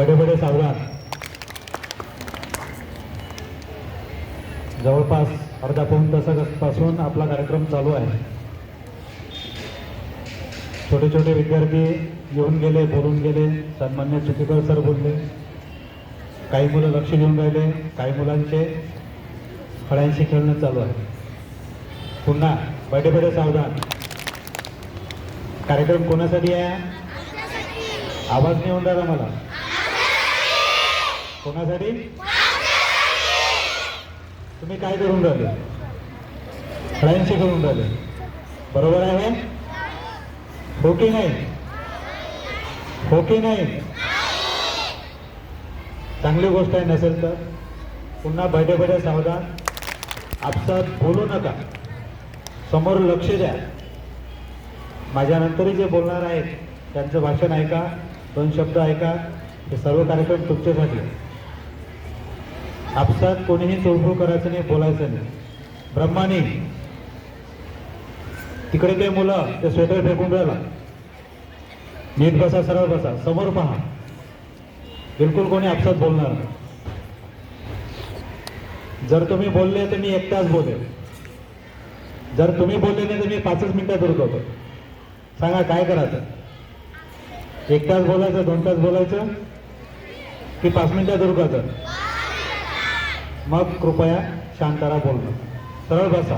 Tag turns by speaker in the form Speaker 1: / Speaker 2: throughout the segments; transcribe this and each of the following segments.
Speaker 1: बडे बडे सावधान जवळपास अर्धा पाऊन तासापासून आपला कार्यक्रम चालू आहे. छोटे छोटे विद्यार्थी येऊन गेले बोलून गेले सन्मान्य चुकीकर सर बोलले. काही मुलं लक्ष देऊन राहिले काही मुलांचे फळ्यांशी खेळणं चालू आहे. पुन्हा बडे बडे सावधान. कार्यक्रम कोणासाठी आहे? आवाज नाही येऊन राहिला मला. कोणासाठी? तुम्ही काय करून राहिले? फळ्यांशी करून राहिले. बरोबर आहे हो? की नाही? हो की नाही? चांगली गोष्ट आहे नसेल तर. पुन्हा बैठे बैठे सावधान. आपसात बोलू नका. समोर लक्ष द्या. माझ्यानंतरही जे बोलणार आहेत त्यांचं भाषण ऐका दोन शब्द ऐका. हे सर्व कार्यक्रम तुमच्यासाठी. आहे. आपसात कोणीही चोळफोळ करायचं नाही बोलायचं नाही. ब्रह्माने तिकडे ते मुलं ते स्वेटर फेकून राहिला. नीट बसा सरळ बसा समोर पहा. बिलकुल कोणी आपसात बोलणार नाही. जर तुम्ही बोलले तर मी एक तास बोलेल. जर तुम्ही बोलले नाही तर मी पाचच मिनिटात उरकवतो. सांगा काय करायचं? एक तास बोलायचं दोन तास बोलायचं? की पाच मिनिटात उरकायचं मग कृपया शांतारा बोलणं. सरळ बसा.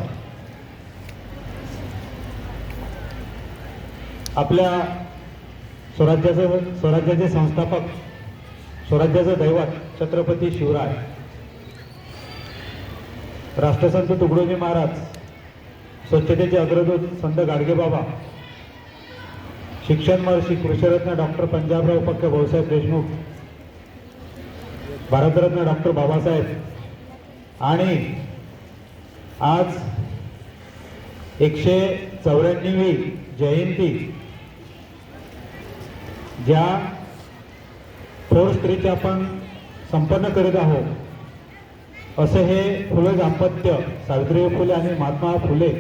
Speaker 1: आपल्या स्वराज्याचं स्वराज्याचे संस्थापक स्वराज्याचं दैवत छत्रपती शिवराय. राष्ट्रसंत तुकडोजी महाराज स्वच्छतेचे अग्रदूत संत गाडगेबाबा शिक्षण महर्षी कृषीरत्न डॉक्टर पंजाबराव पक्के भाऊसाहेब देशमुख भारतरत्न डॉक्टर बाबासाहेब आणि आज एकशे चौऱ्याण्णवी जयंती ज्या थोर स्त्रीचे आपण संपन्न करीत आहोत असे हे फुले दाम्पत्य सावित्रीबाई फुले आणि महात्मा फुले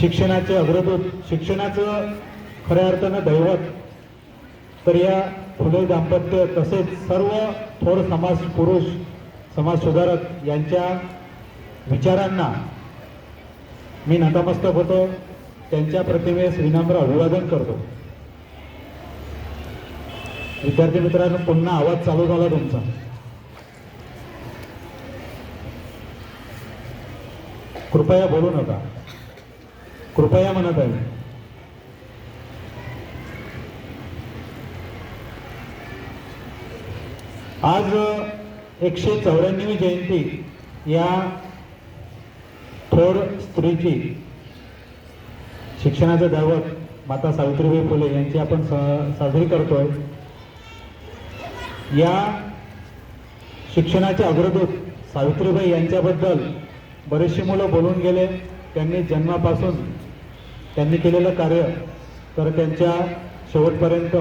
Speaker 1: शिक्षणाचे अग्रदूत शिक्षणाचं खऱ्या अर्थानं दैवत तर या फुले दाम्पत्य तसेच सर्व थोर समाज पुरुष समाज सुधारक यांच्या विचारांना मी नतमस्तक होतो. त्यांच्या प्रतिमेस विनम्र अभिवादन करतो. विद्यार्थी मित्रांनो पुन्हा आवाज चालू झाला तुमचा. कृपया बोलू नका. कृपया म्हणत आहे. आज एकशे चौऱ्याण्णवी जयंती या थोर स्त्रीची शिक्षणाचं दैवत माता सावित्रीबाई फुले यांची आपण स- साजरी करतोय. या शिक्षणाचे अग्रदूत सावित्रीबाई यांच्याबद्दल बरेचशी मुलं बोलून गेले. त्यांनी जन्मापासून त्यांनी केलेलं कार्य तर त्यांच्या शेवटपर्यंत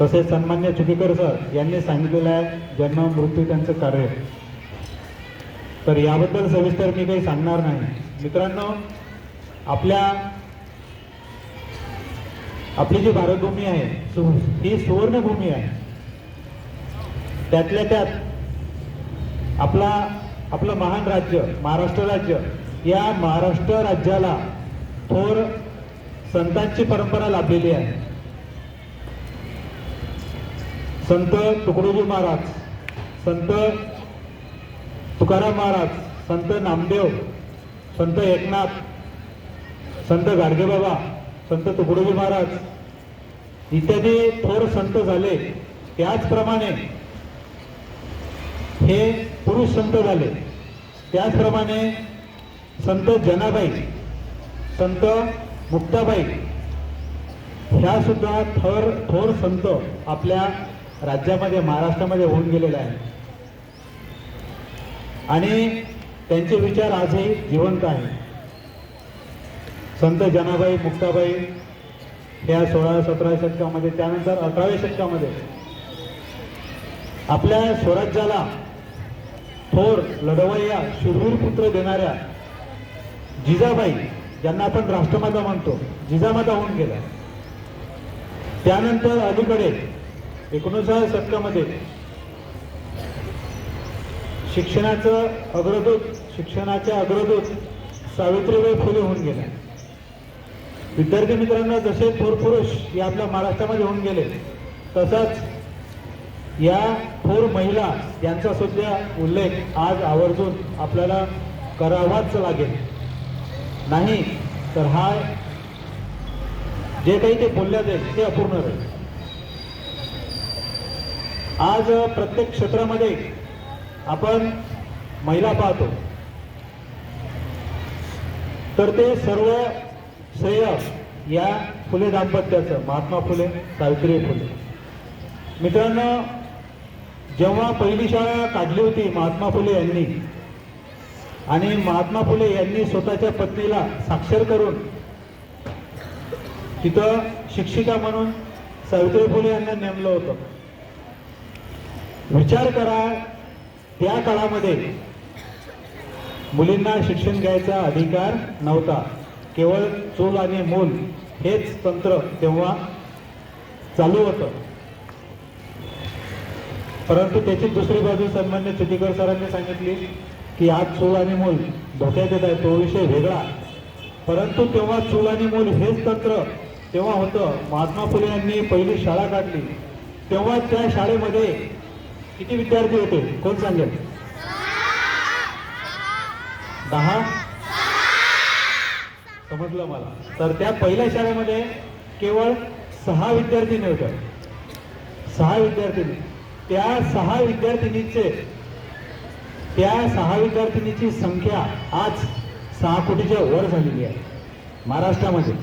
Speaker 1: तसेच सन्मान्य चुकीकर सर यांनी सांगितलेलं आहे जन्म मृत्यू त्यांचं कार्य तर याबद्दल सविस्तर मी काही सांगणार नाही. मित्रांनो आपल्या आपली जी भारतभूमी आहे सु- ही सुवर्णभूमी आहे. त्यातल्या त्यात आपला आपलं महान राज्य महाराष्ट्र राज्य या महाराष्ट्र राज्याला थोर संतांची परंपरा लाभलेली आहे. संत तुकडोजी महाराज संत तुकाराम महाराज संत नामदेव संत एकनाथ संत गाडगेबाबा संत तुकडोजी महाराज इत्यादी थोर संत झाले. त्याचप्रमाणे हे पुरुष संत झाले. त्याचप्रमाणे संत जनाबाई संत मुक्ताबाई ह्या सुद्धा थर थोर संत आपल्या राज्यामध्ये महाराष्ट्रामध्ये होऊन गेलेले आहे. आणि त्यांचे विचार आजही जिवंत आहे संत जनाबाई मुक्ताबाई या सोळा सतराव्या शतकामध्ये त्यानंतर अठराव्या शतकामध्ये आपल्या स्वराज्याला थोर लढवय्या शूरवीर पुत्र देणाऱ्या जिजाबाई ज्यांना आपण राष्ट्रमाता म्हणतो जिजामाता होऊन गेल्या. त्यानंतर अलीकडे एकोणीसाव्या शतकामध्ये शिक्षणाचं अग्रदूत शिक्षणाच्या अग्रदूत सावित्रीबाई फुले होऊन गेल्या विद्यार्थी मित्रांनो जसे थोर पुरुष या आपल्या महाराष्ट्रामध्ये होऊन गेले तसाच या थोर महिला यांचा सुद्धा उल्लेख आज आवर्जून आपल्याला करावाच लागेल. नाही तर हा जे काही ते बोलल्या जाईल ते अपूर्ण राहील. आज प्रत्येक क्षेत्रामध्ये आपण महिला पाहतो. तर ते सर्व श्रेय या फुले दाम्पत्याचं महात्मा फुले सावित्री फुले. मित्रांनो जेव्हा पहिली शाळा काढली होती महात्मा फुले यांनी आणि महात्मा फुले यांनी स्वतःच्या पत्नीला साक्षर करून तिथं शिक्षिका म्हणून सावित्री फुले यांना नेमलं होतं. विचार करा त्या काळामध्ये. मुलींना शिक्षण घ्यायचा अधिकार नव्हता. केवळ चूल आणि मूल हेच तंत्र तेव्हा चालू होतं. परंतु त्याची दुसरी बाजू सन्मान्य चितीकर सरांनी सांगितली की आज चूल आणि मूल धोक्यात येत आहे तो विषय वेगळा. परंतु तेव्हा चूल आणि मूल हेच तंत्र तेव्हा होतं. महात्मा फुले यांनी पहिली शाळा काढली. तेव्हा त्या शाळेमध्ये किती विद्यार्थी होते? कोण सांगेल? दहा? समजलं मला. तर त्या पहिल्या शाळेमध्ये केवळ सहा विद्यार्थिनी होत्या सहा विद्यार्थिनी त्या सहा विद्यार्थिनीचे त्या सहा विद्यार्थिनीची संख्या आज सहा कोटीच्या वर झालेली आहे. महाराष्ट्रामध्ये.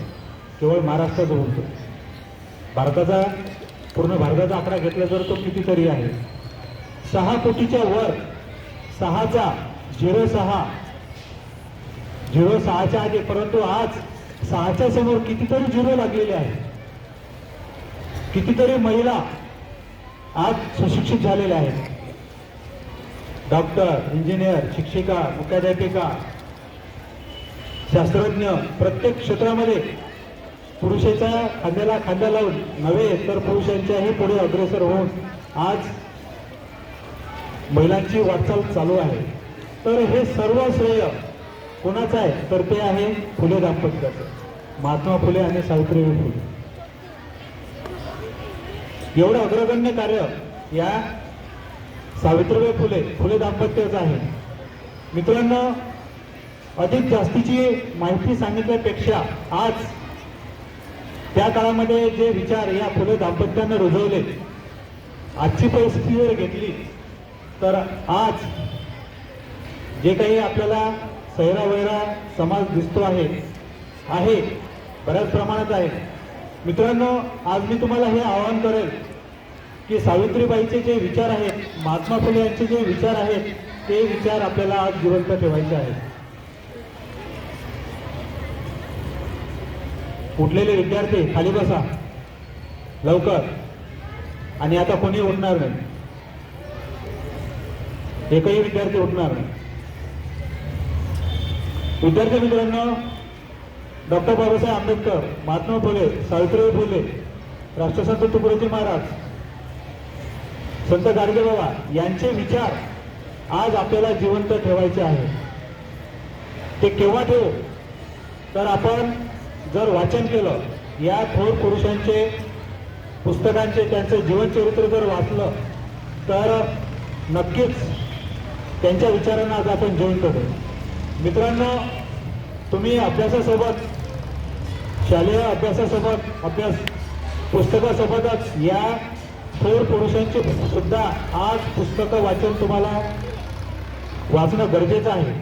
Speaker 1: केवळ महाराष्ट्रात बोलतो भारताचा पूर्ण भारताचा आकडा घेतला तर तो कितीतरी आहे? सहा कोटीच्या वर सहाचा झिरो सहा. झिरो सहाच्या आधी परंतु आज सहाच्या समोर कितीतरी झिरो लागलेले आहे. कितीतरी महिला आज सुशिक्षित झालेल्या आहेत. डॉक्टर इंजिनियर शिक्षिका मुख्याध्यापिका शास्त्रज्ञ प्रत्येक क्षेत्रामध्ये पुरुषाच्या खांद्याला खांदा लावून नव्हे तर पुरुषांच्याही पुढे अग्रेसर होऊन आज महिलांची वाटचाल चालू आहे. तर हे सर्व श्रेय कोणाचं आहे? तर ते आहे फुले दाम्पत्याचं. महात्मा फुले आणि सावित्रीबाई फुले. एवढं अग्रगण्य कार्य या सावित्रीबाई फुले फुले दाम्पत्याचं आहे. मित्रांनो अधिक जास्तीची माहिती सांगितल्यापेक्षा आज त्या काळामध्ये जे विचार या फुले दाम्पत्यानं रुजवले आजची परिस्थिती जर घेतली तर आज जे काही आपल्याला सैरा वैरा समाज दिसतो आहे आहे बऱ्याच प्रमाणात आहे. मित्रांनो आज मी तुम्हाला हे आवाहन करेल की सावित्रीबाईचे जे विचार आहेत महात्मा फुले यांचे जे विचार आहेत ते विचार आपल्याला आज जिवंत ठेवायचे आहेत. उठलेले विद्यार्थी खाली बसा. लवकर. आणि आता कोणी उठणार नाही. एकही विद्यार्थी उठणार नाही. विद्यार्थी मित्रांनो डॉक्टर बाबासाहेब आंबेडकर महात्मा फुले सावित्रीबाई फुले राष्ट्रसंत तुकडोजी महाराज संत गाडगेबाबा यांचे विचार आज आपल्याला जिवंत ठेवायचे आहे ते केव्हा ठेवू? तर आपण जर वाचन केलं या थोर पुरुषांचे पुस्तकांचे त्यांचं जीवनचरित्र जर वाचलं तर नक्कीच त्यांच्या विचारांना आज आपण जॉईन करू. मित्रांनो तुम्ही अभ्यासासोबत शालेय अभ्यासासोबत अभ्यास पुस्तकासोबतच या थोर पुरुषांची सुद्धा आज पुस्तकं वाचन तुम्हाला वाचणं गरजेचं आहे.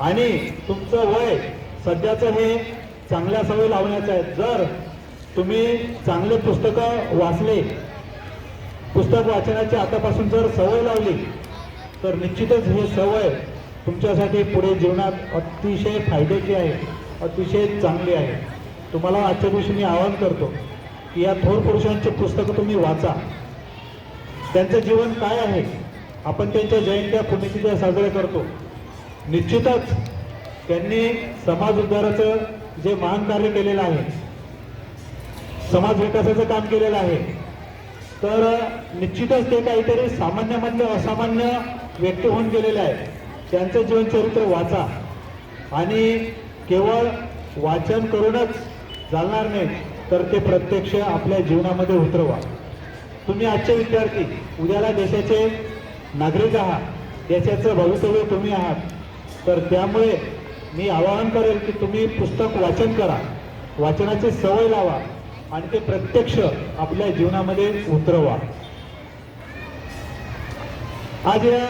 Speaker 1: आणि तुमचं वय सध्याचं हे चांगल्या सवय लावण्याचं आहे. जर तुम्ही चांगले पुस्तकं वाचले पुस्तक वाचनाची आतापासून जर सवय लावली तर निश्चितच ही सवय तुमच्यासाठी पुढे जीवनात अतिशय फायद्याची आहे अतिशय चांगली आहे. तुम्हाला आजच्या दिवशी मी आवाहन करतो की या थोर पुरुषांची पुस्तकं तुम्ही वाचा. त्यांचं जीवन काय आहे आपण त्यांच्या जयंत्या पुण्यतिथ्या साजऱ्या करतो. निश्चितच त्यांनी समाज उद्धाराचं जे महान कार्य केलेलं आहे समाज विकासाचं काम केलेलं आहे तर निश्चितच ते काहीतरी सामान्यामधलं असामान्य व्यक्त होऊन गेलेले आहे. त्यांचं जीवनचरित्र वाचा. आणि केवळ वाचन करूनच चालणार नाही तर ते प्रत्यक्ष आपल्या जीवनामध्ये उतरवा. तुम्ही आजचे विद्यार्थी उद्याला देशाचे नागरिक आहात देशाचं भवितव्य तुम्ही आहात तर त्यामुळे मी आवाहन करेल की तुम्ही पुस्तक वाचन करा वाचनाची सवय लावा आणि ते प्रत्यक्ष आपल्या जीवनामध्ये उतरवा. आज या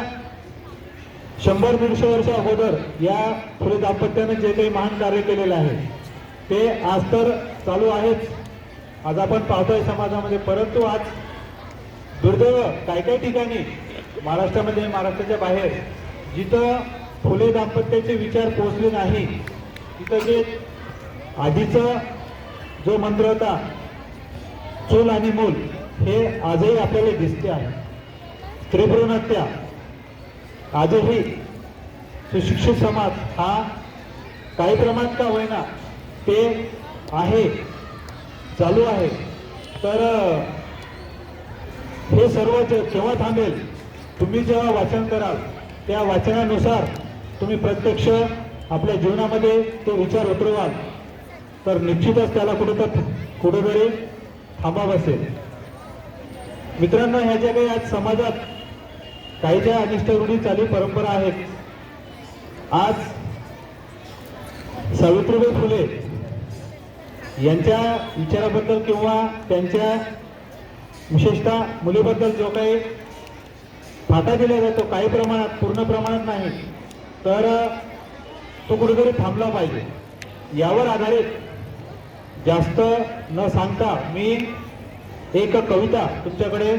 Speaker 1: शंभर दीडशे वर्ष अगोदर या फुले दाम्पत्यानं जे काही महान कार्य केलेलं आहे ते आज तर चालू आहेच. आज आपण पाहतोय समाजामध्ये परंतु आज दुर्दैव काही काही ठिकाणी महाराष्ट्रामध्ये महाराष्ट्राच्या बाहेर जिथं फुले दाम्पत्याचे विचार पोचले नाही तिथं जे आधीचं जो मंत्र होता चूल आणि मूल हे आजही आपल्याला दिसते आहे. स्त्रीभ्रूण हत्या आजही सुशिक्षित समाज हा काही प्रमाणात का होईना ते आहे चालू आहे. तर हे सर्व केव्हा थांबेल तुम्ही जेव्हा वाचन कराल त्या वाचनानुसार तुम्ही प्रत्यक्ष आपल्या जीवनामध्ये ते विचार उतरवाल. तर निश्चितच त्याला कुठं कुठेतरी थांबाव असेल. मित्रांनो ह्या ज्या काही आज समाजात काही ज्या अनिष्ट रूढी चाली परंपरा आहेत. आज सावित्रीबाई फुले यांच्या विचाराबद्दल किंवा त्यांच्या विशेषतः मुलीबद्दल जो काही फाटा दिला जातो काही प्रमाणात पूर्ण प्रमाणात नाही तर तो कुठेतरी थांबला पाहिजे. यावर आधारित जास्त न सांगता मी एक कविता तुमच्याकडे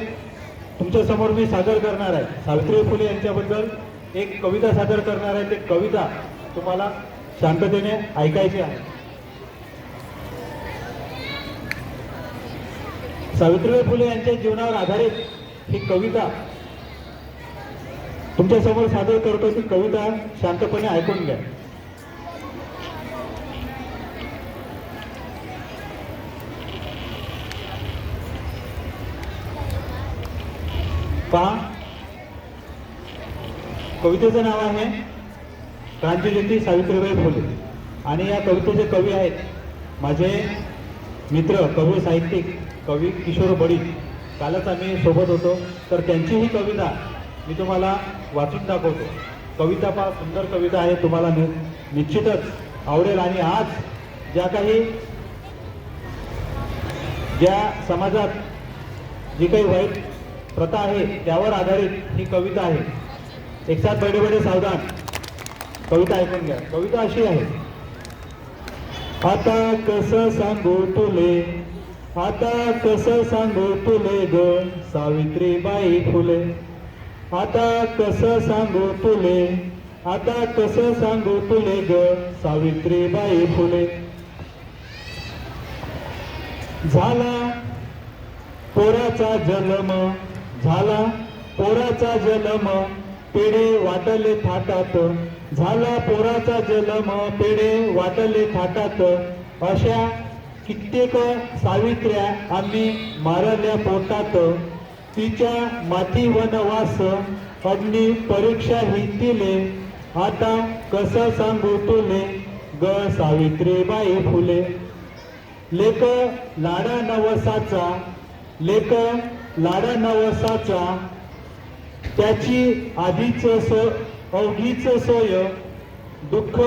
Speaker 1: तुमच्यासमोर मी सादर करणार आहे. सावित्रीबाई फुले यांच्याबद्दल एक कविता सादर करणार आहे. ते कविता तुम्हाला शांततेने ऐकायची आहे. सावित्रीबाई फुले यांच्या जीवनावर आधारित ही कविता तुमच्यासमोर सादर करतो ती कविता शांतपणे ऐकून घ्या. पहा कवितेचं नाव आहे क्रांतिज्योती सावित्रीबाई फुले. आणि या कवितेचे कवी आहेत माझे मित्र कवी साहित्यिक कवी किशोर बडी कालच आम्ही सोबत होतो. तर त्यांची ही कविता मी तुम्हाला वाचून दाखवतो. कविता फार सुंदर कविता आहे. तुम्हाला नि निश्चितच आवडेल. आणि आज ज्या काही ज्या समाजात जी काही वाईट प्रथा आहे त्यावर आधारित ही कविता आहे. एक साथ बडे बडे सावधान. कविता ऐकून घ्या. कविता अशी आहे. आता कसं सांगू तुले? आता कसं सांगू तुले ग? सावित्रीबाई फुले. आता कसं सांगू तुले? आता कसं सांगू तुले ग? सावित्रीबाई फुले. झाला पोराचा जन्म. झाला पोराचा जन्म पेढे वाटले थाटात. झाला पोराचा जन्म पेढे वाटले थाटात. अशा कित्येक सावित्र्या आम्ही मारल्या पोटात. तिच्या माती वनवास अग्नी परीक्षा ही तिले आता कसं सांगू तुले? ग सावित्रीबाई फुले. लेक लाडा नवसाचा लेक लाडा नवसाचा त्याची आधीच सो अवघीच सोय दुःख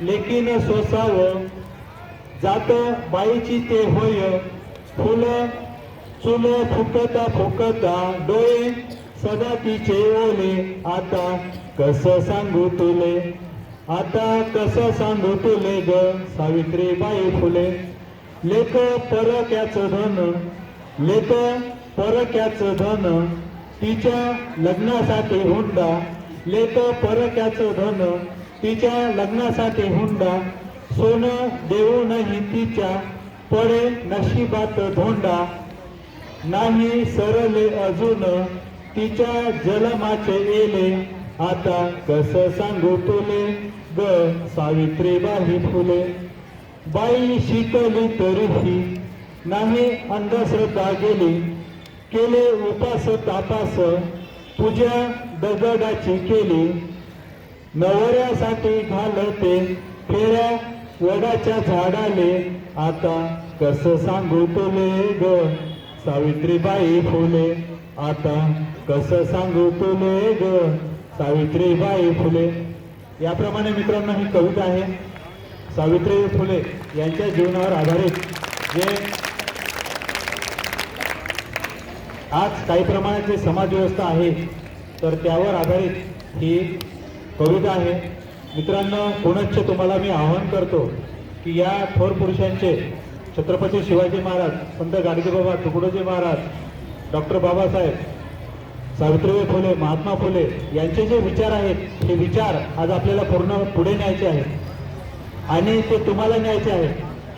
Speaker 1: लेकीन सोसावं जात बाईची ते होय फुल चुल फुकता फुकता डोळे सदा तिचे ओले. आता कसं सांगू तुले? आता कसं सांगू तुले ग सावित्रीबाई फुले? लेख परक्याचं धन लेख परक्याचं धन तिच्या लग्नासाठी हुंडा. लेत परक्याचं धन तिच्या लग्नासाठी हुंडा. सोनं देऊनही तिच्या पडे नशिबात धोंडा. नाही सरले अजून तिच्या जलमाचे येले. आता कसं सांगू तुले ग सावित्रीबाई फुले. बाई शिकली तरीही नाही अंधश्रद्धा गेली. केले उपास तापास पूजा दगडाची केली. नवऱ्यासाठी घालते फेऱ्या वडाच्या झाडाले. आता कसं सांगू तुले ग? सावित्रीबाई फुले. आता कसं सांगू तुले ग? सावित्रीबाई फुले. याप्रमाणे मित्रांनो ही कविता आहे. सावित्री फुले यांच्या जीवनावर आधारित जे आज काही प्रमाणात जे समाजव्यवस्था आहे तर त्यावर आधारित ही कविता आहे. मित्रांनो पुनश्च तुम्हाला मी आवाहन करतो की या थोर पुरुषांचे छत्रपती शिवाजी महाराज संत गाडगेबाबा तुकडोजी महाराज डॉक्टर बाबासाहेब सावित्रीबाई फुले महात्मा फुले यांचे जे विचार आहेत हे विचार आज आपल्याला पूर्ण पुढे न्यायचे आहेत. आणि ते तुम्हाला न्यायचे आहेत.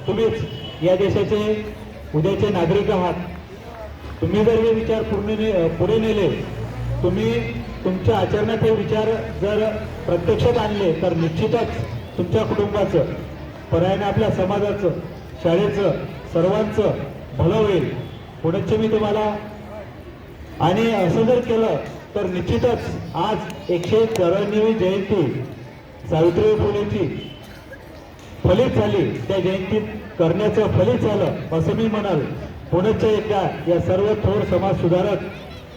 Speaker 1: तुम्हीच या देशाचे उद्याचे नागरिक आहात. तुम्ही जर हे विचार पूर्ण पुढे नेले तुम्ही तुमच्या आचरणात हे विचार जर प्रत्यक्षात आणले तर निश्चितच तुमच्या कुटुंबाचं पर्यायाने आपल्या समाजाचं शाळेचं सर्वांचं भलं होईल. पुढच मी तुम्हाला आणि असं जर केलं तर निश्चितच आज एकशे चौऱ्याण्णवी जयंती सावित्रीबाई फुलेची फलित झाली. त्या जयंतीत करण्याचं फलित झालं असं मी म्हणाल. पुण्याच्या एकदा या सर्व थोर समाज सुधारक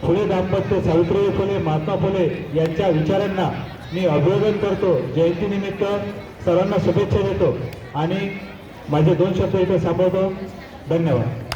Speaker 1: फुले दाम्पत्य सावित्रीबाई फुले महात्मा फुले यांच्या विचारांना मी अभिवादन करतो. जयंतीनिमित्त सर्वांना शुभेच्छा देतो. आणि माझे दोन शब्द इथे सांभाळतो धन्यवाद.